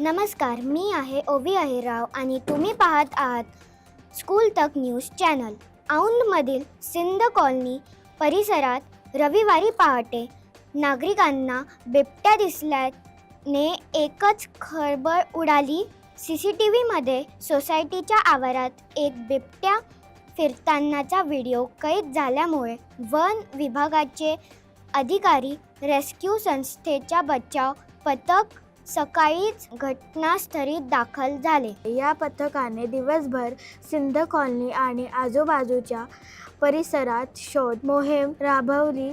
नमस्कार मी आहे ओवी अहिरराव आणि तुम्ही पाहत आहात स्कूल तक न्यूज चॅनल. औंधमधील सिंध कॉलनी परिसरात रविवारी पहाटे नागरिकांना बिबट्या दिसल्याने एकच खळबळ उडाली. सी सी टी व्हीमध्ये सोसायटीच्या आवारात एक बिबट्या फिरतानाचा व्हिडिओ कैद झाल्यामुळे वन विभागाचे अधिकारी रेस्क्यू संस्थेच्या बचाव पथक सकाळीच घटनास्थळी दाखल झाले. या पथकाने दिवसभर सिंध कॉलनी आणि आजूबाजूच्या परिसरात शोध मोहीम राबवली.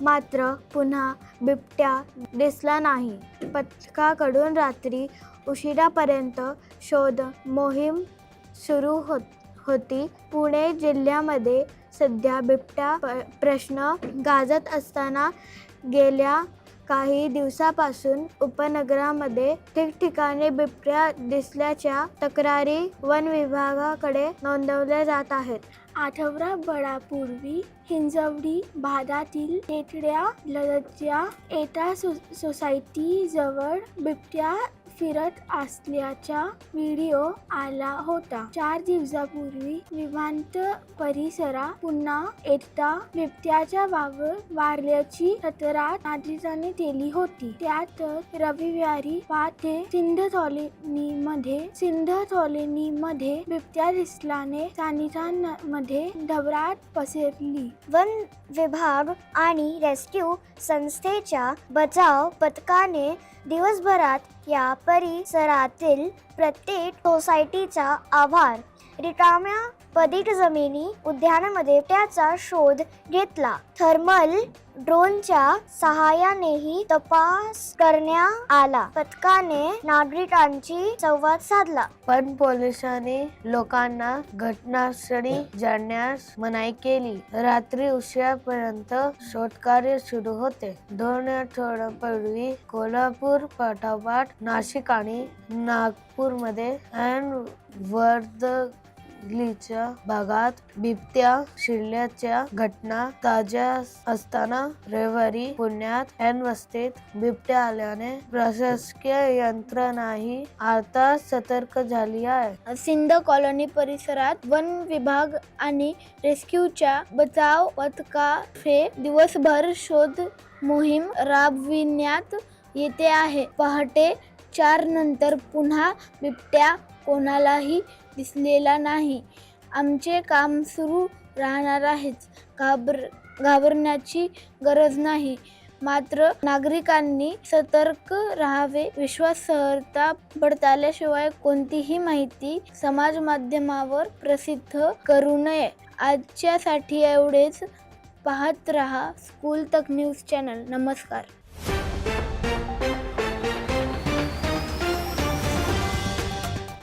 मात्र पुन्हा बिबट्या दिसला नाही. पथकाकडून रात्री उशिरापर्यंत शोध मोहीम सुरू होत होती. पुणे जिल्ह्यामध्ये सध्या बिबट्या प्रश्न गाजत असताना गेल्या काही दिवसापासून उपनगरामध्ये ठिकठिकाणी बिबट्या दिसल्याच्या तक्रारी वन विभागाकडे नोंदवल्या जात आहेत. आठवडाभरापूर्वी हिंजवडी भागातील टेटड्या लदतच्या एटा सो सोसायटीजवळ बिबट्या फिरत असल्याचा व्हिडिओ आला होता. चार दिवसापूर्वी विमानत परिसरात पुन्हा एकदा बिबट्याच्या वावर वारल्याची तक्रार नागरिकांनी केली होती. त्यात रविवारी पाथे सिंध कॉलनीमध्ये सिंध कॉलनीमध्ये बिबट्या दिसल्याने स्थानिकांमध्ये घबराट पसरली. वन विभाग आणि रेस्क्यू संस्थेच्या बचाव पथकाने दिवसभरात या परिसरातील प्रत्येक सोसायटीचा आभार. रिकाम्या पदिक जमिनी उद्यानामध्ये त्याचा शोध घेतला. थर्मल ड्रोनच्या सहाय्यानेही तपास करण्यात आला. पथकाने नागरिकांची संवाद साधला. पण पोलिसांनी लोकांना घटनास्थळी जाण्यास मनाई केली. रात्री उशिरापर्यंत शोधकार्य सुरू होते. दोन आठवड्यापूर्वी कोल्हापूर पाठोपाठ नाशिक आणि नागपूरमध्ये ऐन वर्दलीच्या भागात बिबट्या शिरल्याच्या घटना ताज्या असताना रविवारी पुण्यात ऐन वस्तीत बिबट्या आल्याने प्रशासकीय यंत्रणाही आता सतर्क झाली आहे. सिंध कॉलनी परिसरात वन विभाग आणि रेस्क्यूच्या बचाव पथकाचे दिवसभर शोध मोहीम राबविण्यात येते आहे. पहाटे चार नंतर पुन्हा बिबट्या कोणालाही दिसलेला नाही. आमचे काम सुरू राहणार आहेच. घाबर घाबरण्याची गरज नाही. मात्र नागरिकांनी सतर्क राहावे. विश्वासार्हता पडताळल्याशिवाय कोणतीही माहिती समाज माध्यमावर प्रसिद्ध करू नये. आजच्यासाठी एवढेच. पाहत रहा स्कूल तक न्यूज चॅनल. नमस्कार.